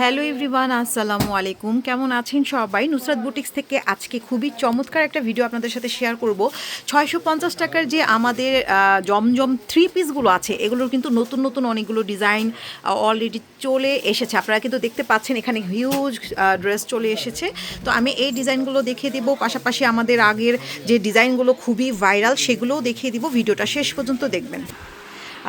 Hello everyone, আসসালামু আলাইকুম। কেমন আছেন সবাই? নুসরাত বুটিক্স থেকে আজকে খুবই চমৎকার একটা ভিডিও আপনাদের সাথে শেয়ার করব। ছয়শো পঞ্চাশ টাকার যে আমাদের জমজম থ্রি পিসগুলো আছে, এগুলোর কিন্তু নতুন নতুন অনেকগুলো ডিজাইন অলরেডি চলে এসেছে। আপনারা কিন্তু দেখতে পাচ্ছেন এখানে হিউজ ড্রেস চলে এসেছে। তো আমি এই ডিজাইনগুলো দেখিয়ে দিব। পাশাপাশি আমাদের আগের যে ডিজাইনগুলো খুবই ভাইরাল সেগুলোও দেখিয়ে দিব। ভিডিওটা শেষ পর্যন্ত দেখবেন।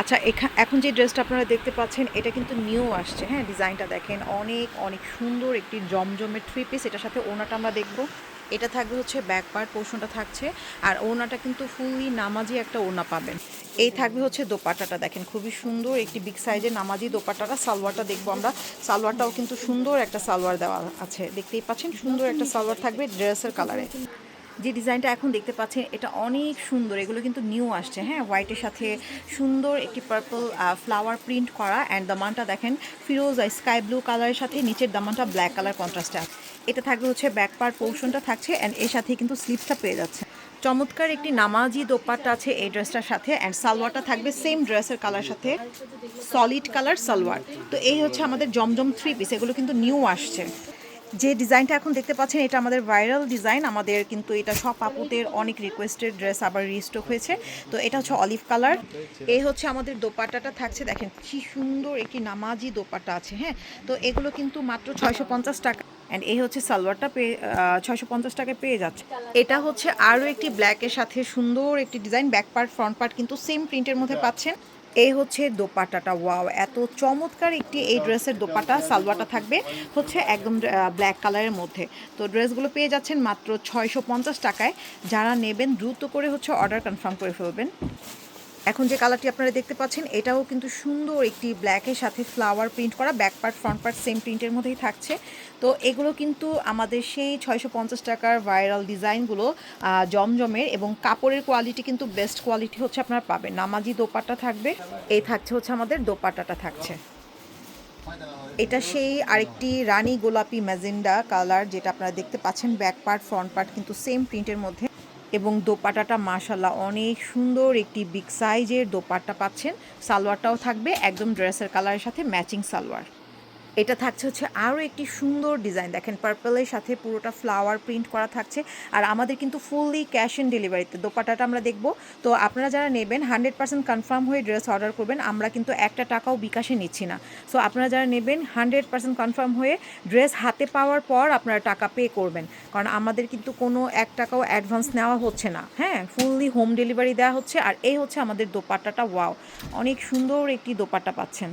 আচ্ছা এখা, এখন যে ড্রেসটা আপনারা দেখতে পাচ্ছেন, এটা কিন্তু নিউ আসছে। হ্যাঁ ডিজাইনটা দেখেন, অনেক অনেক সুন্দর একটি জমজমের থ্রি পিস। এটার সাথে ওনাটা আমরা দেখব। এটা থাকবে হচ্ছে ব্যাক পার্ট পোর্শনটা থাকছে। আর ওনাটা কিন্তু ফুললি নামাজি একটা ওনা পাবেন। এই থাকবে হচ্ছে দোপাট্টাটা দেখেন, খুবই সুন্দর একটি বিগ সাইজের নামাজি দোপাট্টাটা। সালোয়ারটা দেখব আমরা। সালোয়ারটাও কিন্তু সুন্দর একটা সালোয়ার দেওয়া আছে। দেখতেই পাচ্ছেন, সুন্দর একটা সালোয়ার থাকবে ড্রেসের কালারে। যে ডিজাইনটা এখন দেখতে পাচ্ছেন, এটা অনেক সুন্দর। এগুলো কিন্তু নিউ আসছে হ্যাঁ? হোয়াইটের সাথে সুন্দর একটি পার্পল ফ্লাওয়ার প্রিন্ট করা অ্যান্ড দামানটা দেখেন ফিরোজ স্কাই ব্লু কালারের সাথে নিচের দামানটা ব্ল্যাক কালার কন্ট্রাস্টে আছে এটা থাকবে হচ্ছে ব্যাক পার্ট পোর্শনটা থাকছে অ্যান্ড এর সাথে কিন্তু স্লিপসটা পেয়ে যাচ্ছে। চমৎকার একটি নামাজি দোপাট্টা আছে এই ড্রেসটার সাথে অ্যান্ড সালোয়ারটা থাকবে সেম ড্রেসের কালার সাথে সলিড কালার সালোয়ার। তো এই হচ্ছে আমাদের জমজম থ্রি পিস এগুলো কিন্তু নিউ আসছে। যে ডিজাইনটা এখন দেখতে পাচ্ছেন এটা আমাদের ভাইরাল ডিজাইন। আমাদের কিন্তু এটা সব আপুদের অনেক রিকোয়েস্টেড ড্রেস আবার রিস্টক হয়েছে। তো এটা হচ্ছে অলিভ কালার এই হচ্ছে আমাদের দোপাট্টাটা থাকছে। দেখেন কি সুন্দর একটি নামাজি দোপাট্টা আছে হ্যাঁ? তো এগুলো কিন্তু মাত্র ছয়শো পঞ্চাশ টাকা। অ্যান্ড এই হচ্ছে সালোয়ারটা পেয়ে ছয়শো পঞ্চাশ টাকায় পেয়ে যাচ্ছে। এটা হচ্ছে আরও একটি ব্ল্যাকের সাথে সুন্দর একটি design back part front part কিন্তু সেম প্রিন্টের মধ্যে পাচ্ছেন। এই হচ্ছে দোপাটাটা ওয়াও, এত চমৎকার একটি এই ড্রেসের দোপাটা সালোয়ারটা থাকবে হচ্ছে একদম ব্ল্যাক কালারের মধ্যে। তো ড্রেসগুলো পেয়ে যাচ্ছেন মাত্র ছয়শো পঞ্চাশ টাকায়। যারা নেবেন, দ্রুত করে হচ্ছে অর্ডার কনফার্ম করে ফেলবেন। এখন যে কালারটি আপনারা দেখতে পাচ্ছেন, এটাও কিন্তু সুন্দর একটি ব্ল্যাকের সাথে ফ্লাওয়ার প্রিন্ট করা। Back part front part same প্রিন্টের মধ্যেই থাকছে। তো এগুলো কিন্তু আমাদের সেই ছয়শো পঞ্চাশ টাকার ভাইরাল ডিজাইনগুলো জমজমের এবং কাপড়ের কোয়ালিটি কিন্তু বেস্ট কোয়ালিটি হচ্ছে আপনারা পাবেন। নামাজি দোপাট্টা থাকবে, এই থাকছে হচ্ছে আমাদের দোপাট্টাটা থাকছে। এটা সেই আরেকটি রানী গোলাপি ম্যাজেন্ডা কালার যেটা আপনারা দেখতে পাচ্ছেন। ব্যাক পার্ট ফ্রন্ট পার্ট কিন্তু সেম প্রিন্টের মধ্যে। এবং দোপাটাটা মাশাল্লাহ অনেক সুন্দর একটি বিগ সাইজের দোপাটা পাচ্ছেন। সালোয়ারটাও থাকবে, একদম ড্রেসের কালারের সাথে ম্যাচিং সালোয়ার। এটা থাকছে হচ্ছে আরও একটি সুন্দর ডিজাইন। দেখেন পার্পলের সাথে পুরোটা ফ্লাওয়ার প্রিন্ট করা থাকছে। আর আমাদের কিন্তু ফুললি ক্যাশ অন ডেলিভারিতে দোপাটাটা আমরা দেখব। তো আপনারা যারা নেবেন হান্ড্রেড পার্সেন্ট কনফার্ম হয়ে ড্রেস অর্ডার করবেন। আমরা কিন্তু একটা টাকাও বিকাশে নিচ্ছি না। সো আপনারা যারা নেবেন হান্ড্রেড পার্সেন্ট কনফার্ম হয়ে ড্রেস হাতে পাওয়ার পর আপনারা টাকা পে করবেন। কারণ আমাদের কিন্তু কোনো এক টাকাও অ্যাডভান্স নেওয়া হচ্ছে না। হ্যাঁ ফুললি হোম ডেলিভারি দেওয়া হচ্ছে। আর এই হচ্ছে আমাদের দোপাট্টাটা। ওয়াও অনেক সুন্দর একটি দোপাট্টা পাচ্ছেন।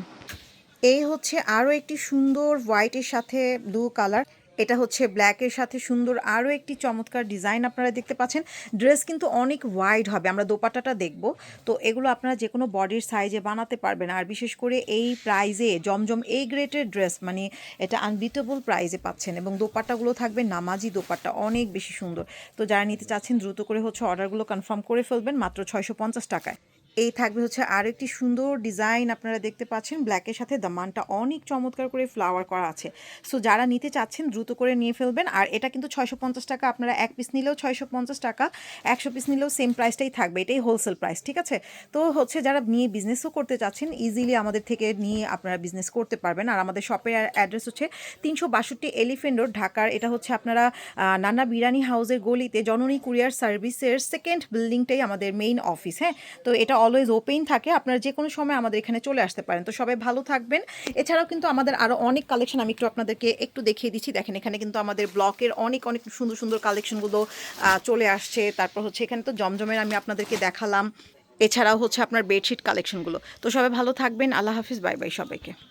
এই হচ্ছে আরও একটি সুন্দর হোয়াইটের সাথে ব্লু কালার এটা হচ্ছে ব্ল্যাকের সাথে সুন্দর আরও একটি চমৎকার ডিজাইন আপনারা দেখতে পাচ্ছেন। ড্রেস কিন্তু অনেক ওয়াইড হবে, আমরা দোপাট্টাটা দেখব। তো এগুলো আপনারা যে কোনো বডির সাইজে বানাতে পারবেন, আর বিশেষ করে এই প্রাইজে জমজম এই গ্রেটের ড্রেস মানে এটা আনবিটেবল প্রাইজে পাচ্ছেন। এবং দোপাট্টাগুলো থাকবে নামাজি দোপাট্টা, অনেক বেশি সুন্দর। তো যারা নিতে চাচ্ছেন, দ্রুত করে হচ্ছে অর্ডারগুলো কনফার্ম করে ফেলবেন, মাত্র ছয়শো পঞ্চাশ টাকায়। এই থাকবে হচ্ছে আর একটি সুন্দর ডিজাইন আপনারা দেখতে পাচ্ছেন। ব্ল্যাকের সাথে দামানটা অনেক চমৎকার করে ফ্লাওয়ার করা আছে। সো যারা নিতে চাচ্ছেন দ্রুত করে নিয়ে ফেলবেন। আর এটা কিন্তু ছয়শো পঞ্চাশ টাকা, আপনারা এক পিস নিলেও ছয়শো পঞ্চাশ টাকা, একশো পিস নিলেও সেম প্রাইসটাই থাকবে। এটাই হোলসেল প্রাইস ঠিক আছে? তো হচ্ছে যারা নিয়ে বিজনেসও করতে চাচ্ছেন ইজিলি আমাদের থেকে নিয়ে আপনারা বিজনেস করতে পারবেন। আর আমাদের শপের অ্যাড্রেস হচ্ছে তিনশো বাষট্টি এলিফেন্ট রোড ঢাকার এটা হচ্ছে আপনারা নানা বিরানি হাউসের গলিতে জননী কুরিয়ার সার্ভিসের সেকেন্ড বিল্ডিংটাই আমাদের মেইন অফিস হ্যাঁ? তো এটা অলওয়েজ ওপেন থাকে, আপনারা যে কোনো সময় আমাদের এখানে চলে আসতে পারেন। তো সবাই ভালো থাকবেন। এছাড়াও কিন্তু আমাদের আরও অনেক কালেকশন আমি একটু আপনাদেরকে একটু দেখিয়ে দিচ্ছি। দেখেন, এখানে কিন্তু আমাদের ব্লকের অনেক অনেক সুন্দর সুন্দর কালেকশনগুলো চলে আসছে। তারপর হচ্ছে এখানে তো জমজমের আমি আপনাদেরকে দেখালাম। এছাড়াও হচ্ছে আপনার বেডশিট কালেকশনগুলো তো সবাই ভালো থাকবেন। আল্লাহ হাফিজ। বাই বাই সবাইকে।